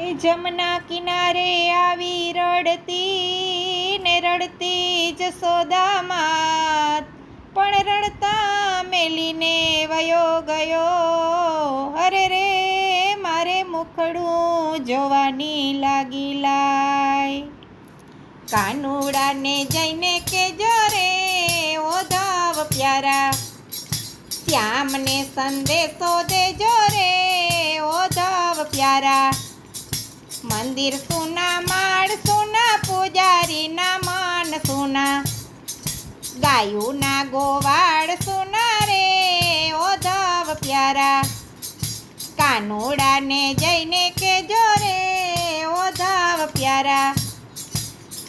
જમના કિનારે આવી રડતી ને રડતી જસોદા માત પણ રડતા મેલીને વયો ગયો. અરે રે, મારે મુખડું જોવાની લાગી લાય. કાનુડાને જઈને કેજો રે ઓધાવ પ્યારા. ત્યાં મને સંદેશો દેજો રે ઓધાવ પ્યારા. મંદિર સુના માળ, સુના પૂજારીના માન, સુના ગાયુના ગોવાળ, સુના રે ઓધવ પ્યારા. કાનોડાને જઈને કેજો રે ઓધવ પ્યારા.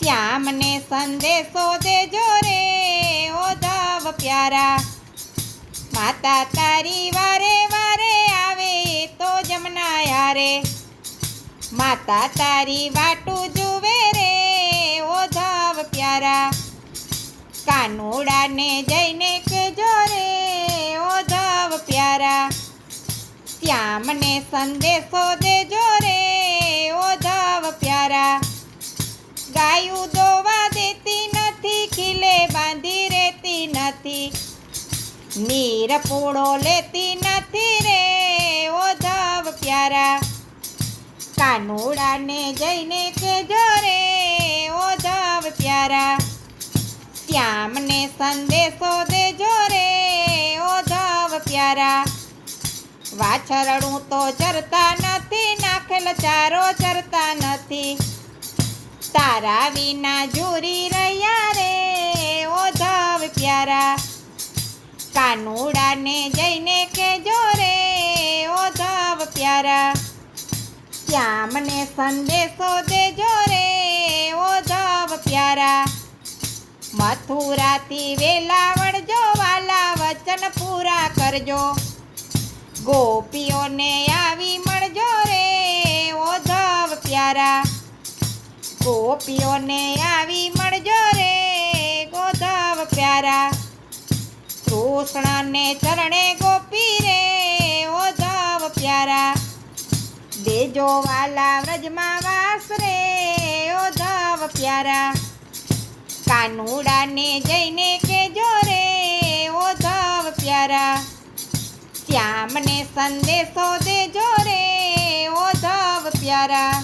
શ્યામને સંદેશો દેજો રે ઓધવ પ્યારા. માતા તારી વારે વારે આવે તો જમના યારે માતા તારી વાટું જુવે રે ઓધવ પ્યારા. કાનુડાને જઈને કેજો રે ઓધવ પ્યારા. શ્યામને સંદેશો દેજો રે ઓધવ પ્યારા. ગાયું દોવા દેતી નથી, ખીલે બાંધી રહેતી નથી. નીર પૂળો લેતી નથી કાનુડાને જઈને કેજો રે ઓધવ પ્યારા, શ્યામને સંદેશો દેજો રે ઓધવ પ્યારા, વાછરડું તો ચરતા નથી, નાખેલ ચારો ચરતા નથી, તારા વિના જોરી રહ્યા રે ઓધવ પ્યારા, કાનુડાને જઈને કેજો રે ઓધવ પ્યારા શ્યામને સંદેશો દેજો રે ઓધવ પ્યારા. મથુરાથી વેલાવડજો વાલા વચન પૂરા કરજો. ગોપીઓને આવી મળજો રે ઓધવ પ્યારા. ગોપીઓને આવી મળજો રે ગોધવ પ્યારા. કૃષ્ણને ચરણે ગોપી દેજો વાલા વ્રજમાં વાસ રે ઓધવ પ્યારા. કાનુડાને જઈને કેજો રે ધવ પ્યારા. ત્યાં મને સંદેશો દેજો રે ઓધવ પ્યારા.